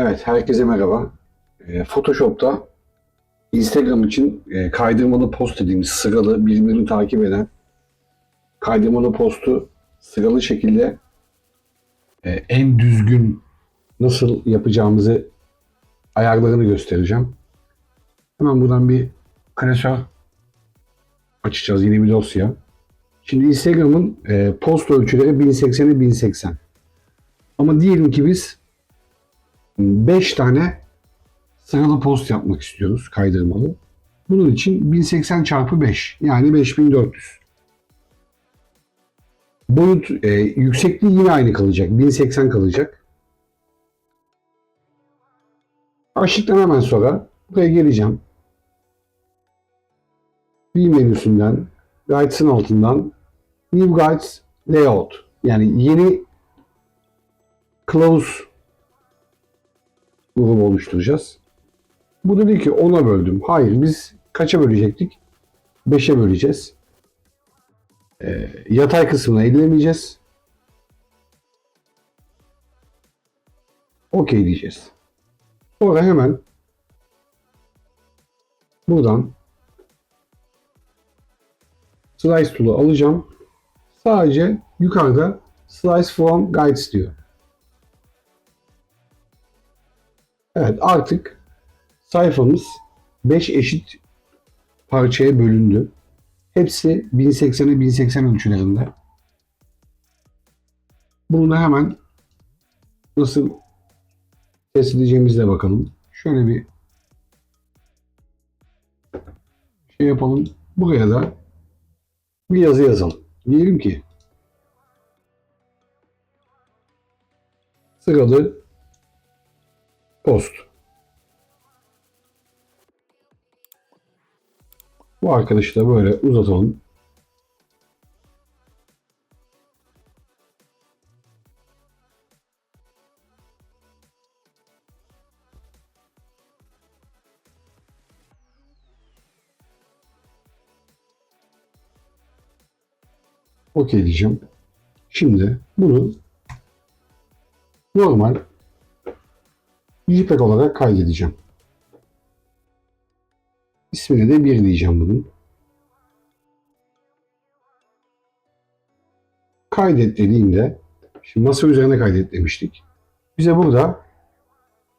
Evet, herkese merhaba. Ee, Photoshop'ta Instagram için e, kaydırmalı post dediğimiz sıralı birbirini takip eden kaydırmalı postu sıralı şekilde e, en düzgün nasıl yapacağımızı ayarlarını göstereceğim. Hemen buradan bir klasör açacağız yeni bir dosya. Şimdi Instagram'ın e, post ölçüleri 1080'e 1080. Ama diyelim ki biz 5 tane sıralı post yapmak istiyoruz kaydırmalı. Bunun için 1080 çarpı 5 yani 5400. Boyut e, yüksekliği yine aynı kalacak. 1080 kalacak. Açtıktan hemen sonra buraya geleceğim. Bir menüsünden Guides'ın altından New Guides Layout yani yeni Close grubu oluşturacağız. Bu dedi ki 10'a böldüm. Hayır biz kaça bölecektik? 5'e böleceğiz. Ee, yatay kısmını ellemeyeceğiz. Okey diyeceğiz. Sonra hemen buradan Slice tool'u alacağım. Sadece yukarıda Slice from Guides diyor. Evet artık sayfamız 5 eşit parçaya bölündü. Hepsi 1080'e 1080 ölçülerinde. Bunu da hemen nasıl test edeceğimizle bakalım. Şöyle bir şey yapalım. Buraya da bir yazı yazalım. Diyelim ki sıralı post. Bu arkadaşı da böyle uzatalım. Okey diyeceğim. Şimdi bunu normal JPEG olarak kaydedeceğim. İsmine de 1 diyeceğim bunun. Kaydet dediğimde şimdi masa üzerine kaydet demiştik. Bize burada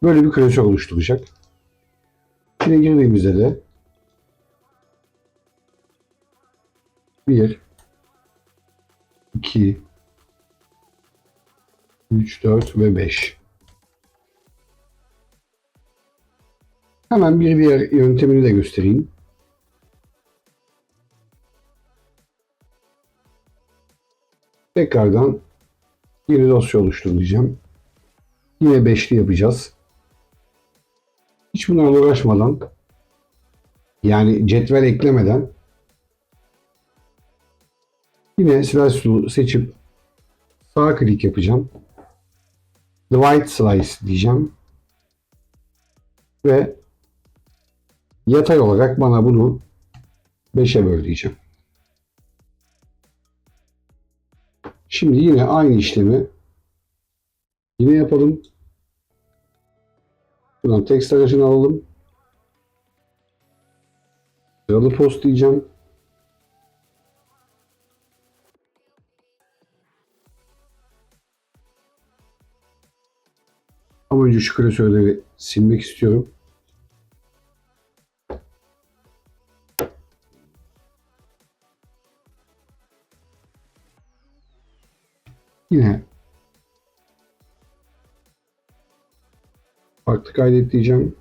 böyle bir klasör oluşturacak. İçine girdiğimizde de 1 2 3 4 ve 5 Hemen bir diğer yöntemini de göstereyim. Tekrardan yeni dosya oluşturacağım. Yine beşli yapacağız. Hiç bunlarla uğraşmadan yani cetvel eklemeden yine slice tool'u seçip sağ klik yapacağım. Divide slice diyeceğim. Ve yatay olarak bana bunu 5'e böl diyeceğim. Şimdi yine aynı işlemi yine yapalım. Buradan text aracını alalım. Sıralı post diyeceğim. Ama önce şu klasörleri silmek istiyorum. Yine farklı kaydet diyeceğim.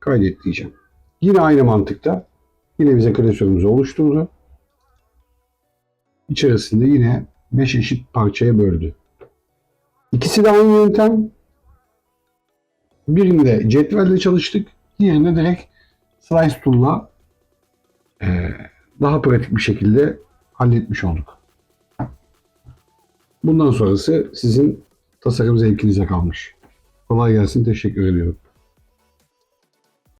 Kaydet diyeceğim. Yine aynı mantıkta yine bize klasörümüzü oluşturdu. İçerisinde yine 5 eşit parçaya böldü. İkisi de aynı yöntem. Birinde cetvelle çalıştık. Diğerinde direkt Slice Tool'la daha pratik bir şekilde halletmiş olduk. Bundan sonrası sizin tasarım zevkinize kalmış. Kolay gelsin. Teşekkür ediyorum.